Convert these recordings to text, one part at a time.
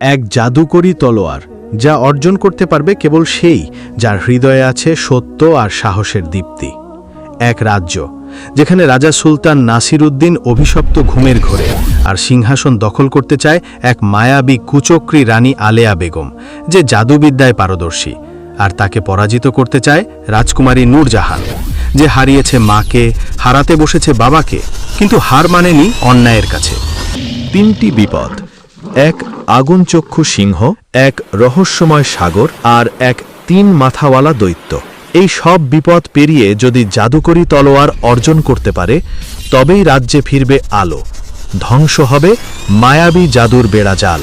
এক জাদুকরী তলোয়ার, যা অর্জন করতে পারবে কেবল সেই যার হৃদয়ে আছে সত্য আর সাহসের দীপ্তি। এক রাজ্য, যেখানে রাজা সুলতান নাসির উদ্দিন অভিশপ্ত ঘুমের ঘোরে আর সিংহাসন দখল করতে চায় এক মায়াবী কুচক্রী রানী আলেয়া বেগম, যে জাদুবিদ্যায় পারদর্শী। আর তাকে পরাজিত করতে চায় রাজকুমারী নূরজাহান, যে হারিয়েছে মাকে, হারাতে বসেছে বাবাকে, কিন্তু হার মানেনি অন্যায়ের কাছে। তিনটি বিপদ এক আগুনচক্ষু সিংহ, এক রহস্যময় সাগর আর এক তিন মাথাওয়ালা দৈত্য। এই সব বিপদ পেরিয়ে যদি জাদুকরী তলোয়ার অর্জন করতে পারে, তবেই রাজ্যে ফিরবে আলো। ধ্বংস হবে মায়াবী জাদুর বেড়াজাল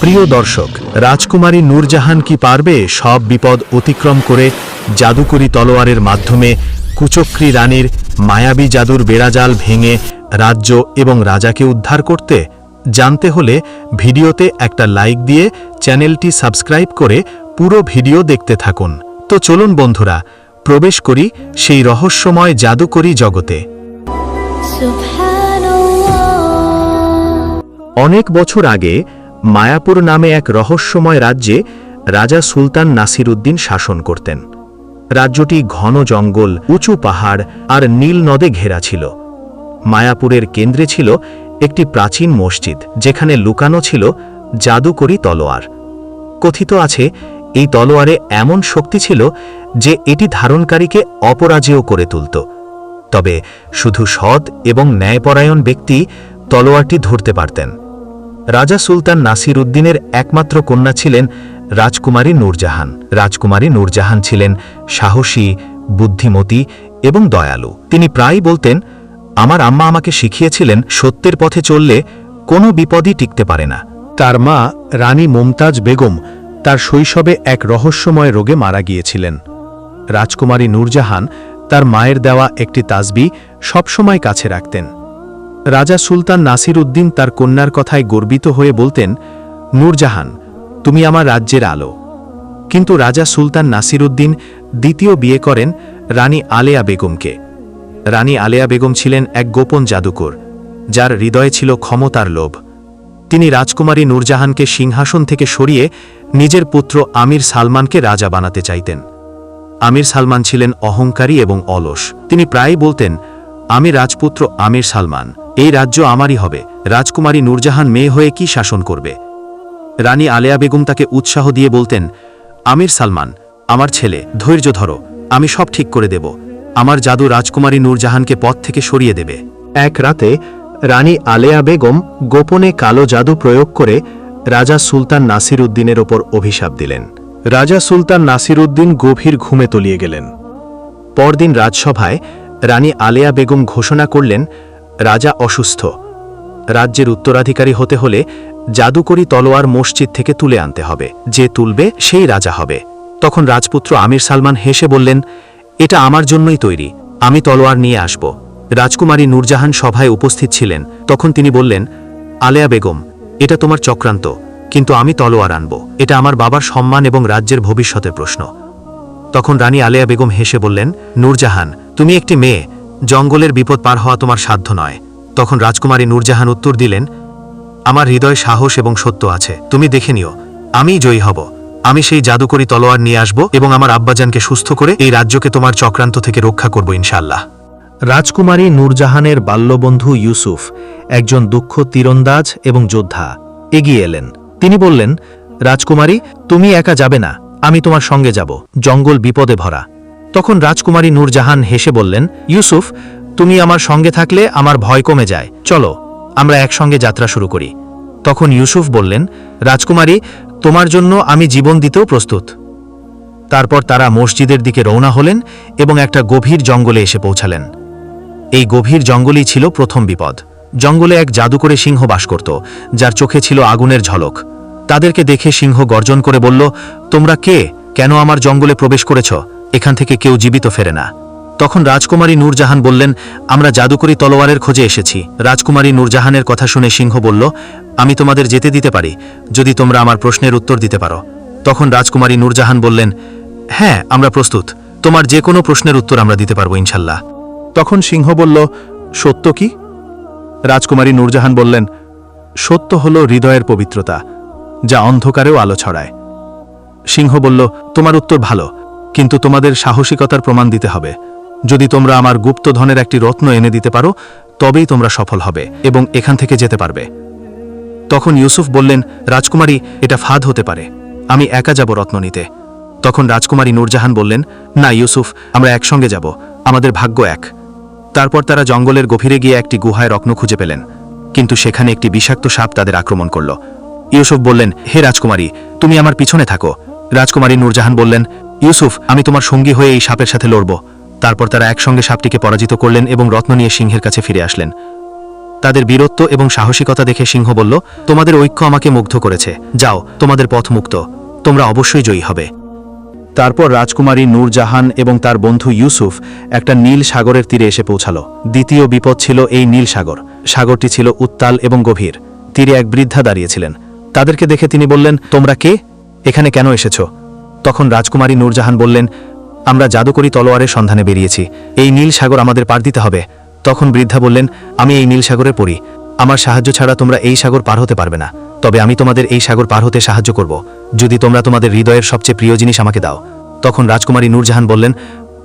প্রিয় দর্শক, রাজকুমারী নূরজাহান কি পারবে সব বিপদ অতিক্রম করে জাদুকরী তলোয়ারের মাধ্যমে কুচক্রী রানীর মায়াবী জাদুর বেড়াজাল ভেঙে রাজ্য এবং রাজাকে উদ্ধার করতে? জানতে হলে ভিডিওতে একটা লাইক দিয়ে চ্যানেলটি সাবস্ক্রাইব করে পুরো ভিডিও দেখতে থাকুন। তো চলুন বন্ধুরা প্রবেশ করি সেই রহস্যময় জাদুকরী জগতে। অনেক বছর আগে মায়াপুর নামে এক রহস্যময় রাজ্যে রাজা সুলতান নাসির উদ্দিন শাসন করতেন। রাজ্যটি ঘন জঙ্গল উঁচু পাহাড় আর নীল নদে ঘেরা ছিল। মায়াপুরের কেন্দ্রে ছিল একটি প্রাচীন মসজিদ, যেখানে লুকানো ছিল জাদুকরী তলোয়ার। কথিত আছে, এই তলোয়ারে এমন শক্তি ছিল যে এটি ধারণকারীকে অপরাজেয় করে তুলত। তবে শুধু সৎ এবং ন্যায়পরায়ণ ব্যক্তি তলোয়ারটি ধরতে পারতেন। রাজা সুলতান নাসির উদ্দিনের একমাত্র কন্যা ছিলেন রাজকুমারী নূরজাহান। রাজকুমারী নূরজাহান ছিলেন সাহসী, বুদ্ধিমতী এবং দয়ালু। তিনি প্রায়ই বলতেন আমার আম্মা আমাকে শিখিয়েছিলেন সত্যের পথে চললে কোনো বিপদই টিকতে পারে না। তার মা, রানী মমতাজ বেগম, তার শৈশবে এক রহস্যময় রোগে মারা গিয়েছিলেন। রাজকুমারী নূরজাহান তার মায়ের দেওয়া একটি তাজবি সবসময় কাছে রাখতেন। রাজা সুলতান নাসির উদ্দিন তার কন্যার কথায় গর্বিত হয়ে বলতেন, নূরজাহান, তুমি আমার রাজ্যের আলো। কিন্তু রাজা সুলতান নাসির উদ্দিন দ্বিতীয় বিয়ে করেন রানী আলেয়া বেগমকে। রানী আলেয়া বেগম ছিলেন এক গোপন জাদুকর, যার হৃদয়ে ছিল ক্ষমতার লোভ। তিনি রাজকুমারী নূরজাহানকে সিংহাসন থেকে সরিয়ে নিজের পুত্র আমির সালমানকে রাজা বানাতে চাইতেন। আমির সালমান ছিলেন অহংকারী এবং অলস। তিনি প্রায়ই বলতেন, আমি রাজপুত্র আমির সালমান, এই রাজ্য আমারই হবে, রাজকুমারী নূরজাহান মেয়ে হয়ে কি শাসন করবে? রানী আলেয়া বেগম তাকে উৎসাহ দিয়ে বলতেন, আমির সালমান, আমার ছেলে, ধৈর্য ধরো, আমি সব ঠিক করে দেব। আমার জাদু রাজকুমারী নূরজাহানকে পথ থেকে সরিয়ে দেবে। এক রাতে রানী আলেয়া বেগম গোপনে কালো জাদু প্রয়োগ করে রাজা সুলতান নাসির উদ্দিনের ওপর অভিশাপ দিলেন। রাজা সুলতান নাসির উদ্দিন গভীর ঘুমে তলিয়ে গেলেন। পরদিন রাজসভায় রানী আলেয়া বেগম ঘোষণা করলেন, রাজা অসুস্থ। রাজ্যের উত্তরাধিকারী হতে হলে জাদুকরী তলোয়ার মসজিদ থেকে তুলে আনতে হবে। যে তুলবে, সেই রাজা হবে। তখন রাজপুত্র আমির সালমান হেসে বললেন এটা আমার জন্যই তৈরি। আমি তলোয়ার নিয়ে আসব। রাজকুমারী নূরজাহান সভায় উপস্থিত ছিলেন। তখন তিনি বললেন, আলেয়া বেগম, এটা তোমার চক্রান্ত, কিন্তু আমি তলোয়ার আনব। এটা আমার বাবার সম্মান এবং রাজ্যের ভবিষ্যতের প্রশ্ন। তখন রানী আলেয়া বেগম হেসে বললেন, নূরজাহান, তুমি একটি মেয়ে। জঙ্গলের বিপদ পার হওয়া তোমার সাধ্য নয়। তখন রাজকুমারী নূরজাহান উত্তর দিলেন, আমার হৃদয় সাহস এবং সত্য আছে। তুমি দেখে নিও। আমিই জয়ী হব। আমি সেই জাদুকরী তলোয়ার নিয়ে আসব এবং আমার আব্বাজানকে সুস্থ করে এই রাজ্যকে তোমার চক্রান্ত থেকে রক্ষা করব ইনশাল্লাহ রাজকুমারী নূরজাহানের বাল্যবন্ধু ইউসুফ, একজন দুঃখ তীরন্দাজ এবং যোদ্ধা, এগিয়ে এলেন। তিনি বললেন, রাজকুমারী, তুমি একা যাবে না, আমি তোমার সঙ্গে যাব, জঙ্গল বিপদে ভরা। তখন রাজকুমারী নূরজাহান হেসে বললেন, ইউসুফ, তুমি আমার সঙ্গে থাকলে আমার ভয় কমে যায়। চলো, আমরা একসঙ্গে যাত্রা শুরু করি। তখন ইউসুফ বললেন, রাজকুমারী তোমার জন্য আমি জীবন দিতেও প্রস্তুত। তারপর তারা মসজিদের দিকে রওনা হলেন এবং একটা গভীর জঙ্গলে এসে পৌঁছালেন। এই গভীর জঙ্গলই ছিল প্রথম বিপদ। জঙ্গলে এক জাদুকরে সিংহ বাস করত, যার চোখে ছিল আগুনের ঝলক। তাদেরকে দেখে সিংহ গর্জন করে বলল, তোমরা কে? কেন আমার জঙ্গলে প্রবেশ করেছ? এখান থেকে কেউ জীবিত ফেরে না। তখন রাজকুমারী নূরজাহান বললেন, আমরা জাদুকরী তলোয়ারের খোঁজে এসেছি। রাজকুমারী নূরজাহানের কথা শুনে সিংহ বলল, আমি তোমাদের যেতে দিতে পারি, যদি তোমরা আমার প্রশ্নের উত্তর দিতে পারো। তখন রাজকুমারী নূরজাহান বললেন হ্যাঁ আমরা প্রস্তুত। তোমার যে কোনো প্রশ্নের উত্তর আমরা দিতে পারব, ইনশাল্লাহ। তখন সিংহ বলল, সত্য কি? রাজকুমারী নূরজাহান বললেন, সত্য হল হৃদয়ের পবিত্রতা, যা অন্ধকারেও আলো ছড়ায়। সিংহ বলল, তোমার উত্তর ভালো, কিন্তু তোমাদের সাহসিকতার প্রমাণ দিতে হবে। যদি তোমরা আমার গুপ্তধনের একটি রত্ন এনে দিতে পারো, তবেই তোমরা সফল হবে এবং এখান থেকে যেতে পারবে। তখন ইউসুফ বললেন, রাজকুমারী, এটা ফাঁদ হতে পারে। আমি একা যাব রত্ন নিতে। তখন রাজকুমারী নূরজাহান বললেন, না ইউসুফ, আমরা একসঙ্গে যাব। আমাদের ভাগ্য এক। তারপর তারা জঙ্গলের গভীরে গিয়ে একটি গুহায় রত্ন খুঁজে পেলেন। কিন্তু সেখানে একটি বিষাক্ত সাপ তাদের আক্রমণ করল। ইউসুফ বললেন, হে রাজকুমারী, তুমি আমার পিছনে থাকো। রাজকুমারী নূরজাহান বললেন, ইউসুফ, আমি তোমার সঙ্গী হয়ে এই সাপের সাথে লড়ব। তারপর তারা একসঙ্গে সাপটিকে পরাজিত করলেন এবং রত্ন নিয়ে সিংহের কাছে ফিরে আসলেন। তাদের বীরত্ব এবং সাহসিকতা দেখে সিংহ বলল, তোমাদের ঐক্য আমাকে মুগ্ধ করেছে। যাও, তোমাদের পথ মুক্ত। তোমরা অবশ্যই জয়ী হবে। তারপর রাজকুমারী নূরজাহান এবং তার বন্ধু ইউসুফ একটা নীল সাগরের তীরে এসে পৌঁছালো। দ্বিতীয় বিপদ ছিল এই নীল সাগর। সাগরটি ছিল উত্তাল এবং গভীর। তীরে এক বৃদ্ধা দাঁড়িয়েছিলেন তাদেরকে দেখে তিনি বললেন, তোমরা কে? এখানে কেন এসেছ? তখন রাজকুমারী নূরজাহান বললেন আমরা জাদুকরি তলোয়ারের সন্ধানে বেরিয়েছি। এই নীল সাগর আমাদের পার দিতে হবে। তখন বৃদ্ধা বললেন, আমি এই নীল সাগরে পড়ি। আমার সাহায্য ছাড়া তোমরা এই সাগর পার হতে পারবে না। তবে আমি তোমাদের এই সাগর পার হতে সাহায্য করব। যদি তোমরা তোমাদের হৃদয়ের সবচেয়ে প্রিয় জিনিস আমাকে দাও। তখন রাজকুমারী নূরজাহান বললেন,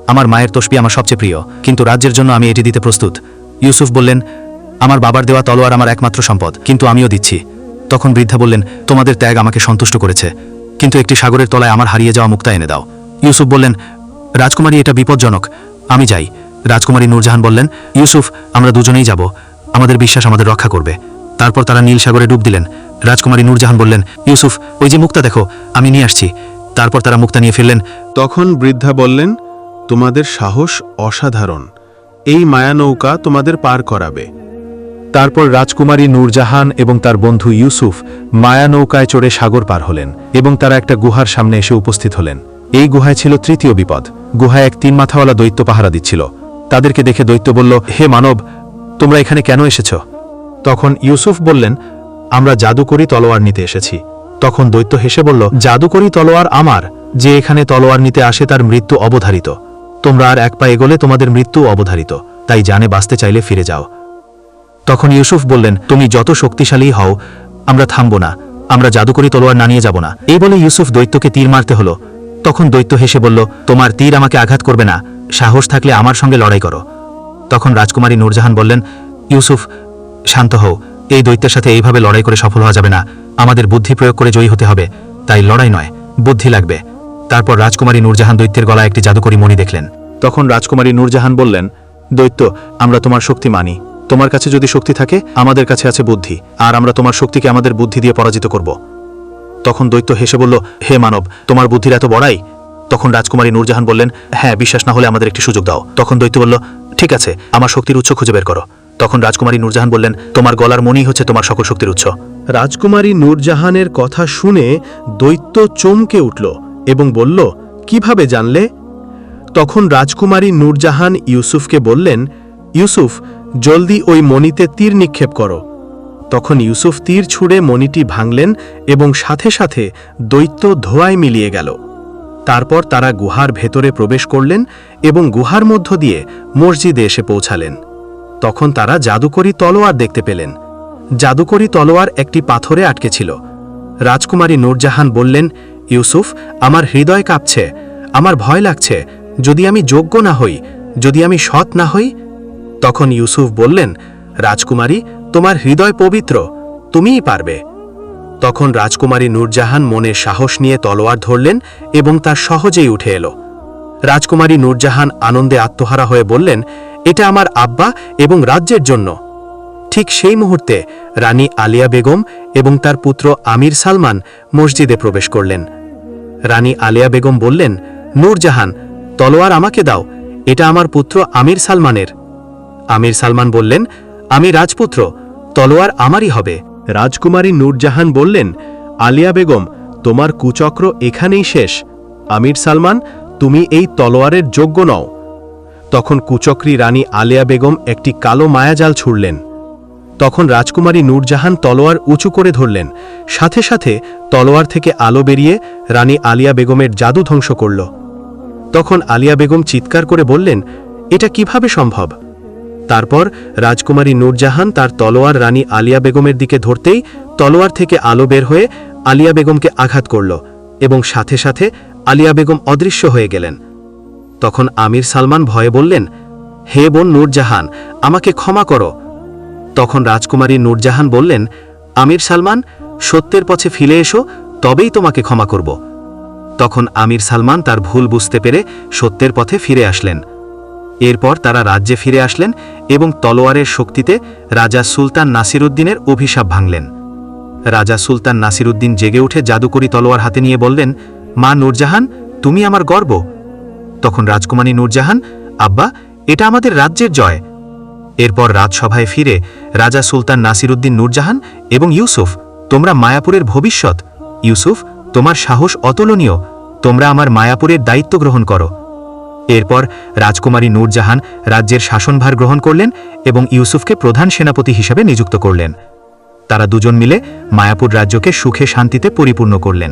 আমার মায়ের তসবি আমার সবচেয়ে প্রিয়। কিন্তু রাজ্যের জন্য আমি এটি দিতে প্রস্তুত। ইউসুফ বললেন, আমার বাবার দেওয়া তলোয়ার আমার একমাত্র সম্পদ, কিন্তু আমিও দিচ্ছি। তখন বৃদ্ধা বললেন, তোমাদের ত্যাগ আমাকে সন্তুষ্ট করেছে। কিন্তু একটি সাগরের তলায় আমার হারিয়ে যাওয়া মুক্তা এনে দাও। ইউসুফ বললেন রাজকুমারী, এটা বিপজ্জনক। আমি যাই। রাজকুমারী নূরজাহান বললেন, ইউসুফ, আমরা দুজনেই যাব। আমাদের বিশ্বাস আমাদের রক্ষা করবে। তারপর তারা নীল সাগরে ডুব দিলেন। রাজকুমারী নূরজাহান বললেন, ইউসুফ, ওই যে মুক্তা দেখো, আমি নিয়ে আসছি। তারপর তারা মুক্তা নিয়ে ফিরলেন। তখন বৃদ্ধা বললেন, তোমাদের সাহস অসাধারণ। এই মায়ানৌকা তোমাদের পার করাবে। তারপর রাজকুমারী নূরজাহান এবং তার বন্ধু ইউসুফ মায়া নৌকায় চড়ে সাগর পার হলেন এবং তারা একটা গুহার সামনে এসে উপস্থিত হলেন। এই গুহায় ছিল তৃতীয় বিপদ। গুহায় এক তিন মাথাওয়ালা দৈত্য পাহারা দিচ্ছিল। তাদেরকে দেখে দৈত্য বলল, হে মানব, তোমরা এখানে কেন এসেছ? তখন ইউসুফ বললেন, আমরা জাদুকরি তলোয়ার নিতে এসেছি। তখন দৈত্য হেসে বলল, জাদুকরি তলোয়ার আমার, যে এখানে তলোয়ার নিতে আসে তার মৃত্যু অবধারিত। তোমরা আর এক পা এগোলে তোমাদের মৃত্যু অবধারিত, তাই জানে বাঁচতে চাইলে ফিরে যাও। তখন ইউসুফ বললেন, তুমি যত শক্তিশালী হও, আমরা থামব না, আমরা জাদুকরি তলোয়ার না নিয়ে যাব না। এই বলে ইউসুফ দৈত্যকে তীর মারতে হলো। তখন দৈত্য হেসে বলল, তোমার তীর আমাকে আঘাত করবে না। সাহস থাকলে আমার সঙ্গে লড়াই করো। তখন রাজকুমারী নূরজাহান বললেন, ইউসুফ, শান্ত হও। এই দৈত্যের সাথে এইভাবে লড়াই করে সফল হওয়া যাবে না। আমাদের বুদ্ধি প্রয়োগ করে জয়ী হতে হবে। তাই লড়াই নয়, বুদ্ধি লাগবে। তারপর রাজকুমারী নূরজাহান দৈত্যের গলায় একটি জাদুকরি মণি দেখলেন। তখন রাজকুমারী নূরজাহান বললেন, দৈত্য, আমরা তোমার শক্তি মানি। তোমার কাছে যদি শক্তি থাকে, আমাদের কাছে আছে বুদ্ধি। আর আমরা তোমার শক্তিকে আমাদের বুদ্ধি দিয়ে পরাজিত করব। তখন দৈত্য হেসে বলল, হে মানব, তোমার বুদ্ধির এত বড়াই? তখন রাজকুমারী নূরজাহান বললেন হ্যাঁ বিশ্বাস না হলে আমাদের একটি সুযোগ দাও। তখন দৈত্য বলল, ঠিক আছে, আমার শক্তির উৎস খুঁজে বের করো। তখন রাজকুমারী নূরজাহান বললেন, তোমার গলার মনি হচ্ছে তোমার সকল শক্তির উৎস। রাজকুমারী নূরজাহানের কথা শুনে দৈত্য চমকে উঠল এবং বলল, কীভাবে জানলে? তখন রাজকুমারী নূরজাহান ইউসুফকে বললেন, ইউসুফ, জলদি ওই মণিতে তীর নিক্ষেপ করো। তখন ইউসুফ তীর ছুঁড়ে মণিটি ভাঙলেন এবং সাথে সাথে দৈত্য ধোয়ায় মিলিয়ে গেল। তারপর তারা গুহার ভেতরে প্রবেশ করলেন এবং গুহার মধ্য দিয়ে মসজিদে এসে পৌঁছালেন। তখন তারা জাদুকরি তলোয়ার দেখতে পেলেন। জাদুকরি তলোয়ার একটি পাথরে আটকে ছিল। রাজকুমারী নূরজাহান বললেন, ইউসুফ, আমার হৃদয় কাঁপছে। আমার ভয় লাগছে। যদি আমি যোগ্য না হই, যদি আমি সৎ না হই? তখন ইউসুফ বললেন, রাজকুমারী তোমার হৃদয় পবিত্র, তুমিই পারবে। তখন রাজকুমারী নূরজাহান মনে সাহস নিয়ে তলোয়ার ধরলেন এবং তা সহজেই উঠে এলো। রাজকুমারী নূরজাহান আনন্দে আত্মহারা হয়ে বললেন, এটা আমার আব্বা এবং রাজ্যের জন্য। ঠিক সেই মুহূর্তে রানী আলিয়া বেগম এবং তার পুত্র আমির সালমান মসজিদে প্রবেশ করলেন। রানী আলিয়া বেগম বললেন, নূরজাহান, তলোয়ার আমাকে দাও, এটা আমার পুত্র আমির সালমানের। আমির সালমান বললেন, আমি রাজপুত্র তলোয়ার আমারই হবে। রাজকুমারী নূরজাহান বললেন, আলিয়া বেগম, তোমার কুচক্র এখানেই শেষ। আমির সালমান, তুমি এই তলোয়ারের যোগ্য নও। তখন কুচক্রী রানী আলিয়া বেগম একটি কালো মায়াজাল ছুড়লেন। তখন রাজকুমারী নূরজাহান তলোয়ার উঁচু করে ধরলেন। সাথে সাথে তলোয়ার থেকে আলো বেরিয়ে রানী আলিয়া বেগমের জাদু ধ্বংস করল। তখন আলিয়া বেগম চিৎকার করে বললেন, এটা কীভাবে সম্ভব? তারপর রাজকুমারী নূরজাহান তার তলোয়ার রানী আলিয়া বেগমের দিকে ধরতেই তলোয়ার থেকে আলো বের হয়ে আলিয়া বেগমকে আঘাত করল এবং সাথে সাথে আলিয়া বেগম অদৃশ্য হয়ে গেলেন। তখন আমির সালমান ভয়ে বললেন, হে বোন নূরজাহান, আমাকে ক্ষমা করো। তখন রাজকুমারী নূরজাহান বললেন, আমির সালমান, সত্যের পথে ফিরে এসো, তবেই তোমাকে ক্ষমা করব। তখন আমির সালমান তার ভুল বুঝতে পেরে সত্যের পথে ফিরে আসলেন। এরপর তারা রাজ্যে ফিরে আসলেন এবং তলোয়ারের শক্তিতে রাজা সুলতান নাসিরুদ্দিনের অভিশাপ ভাঙলেন। রাজা সুলতান নাসিরুদ্দিন জেগে উঠে জাদুকরি তলোয়ার হাতে নিয়ে বললেন, মা নূরজাহান, তুমি আমার গর্ব। তখন রাজকুমারী নূরজাহান, আব্বা, এটা আমাদের রাজ্যের জয়। এরপর রাজসভায় ফিরে রাজা সুলতান নাসিরুদ্দিন নূরজাহান এবং ইউসুফ, তোমরা মায়াপুরের ভবিষ্যৎ। ইউসুফ, তোমার সাহস অতুলনীয়। তোমরা আমার মায়াপুরের দায়িত্ব গ্রহণ করো। এরপর রাজকুমারী নূরজাহান রাজ্যের শাসনভার গ্রহণ করলেন এবং ইউসুফকে প্রধান সেনাপতি হিসাবে নিযুক্ত করলেন। তারা দুজন মিলে মায়াপুর রাজ্যকে সুখে শান্তিতে পরিপূর্ণ করলেন।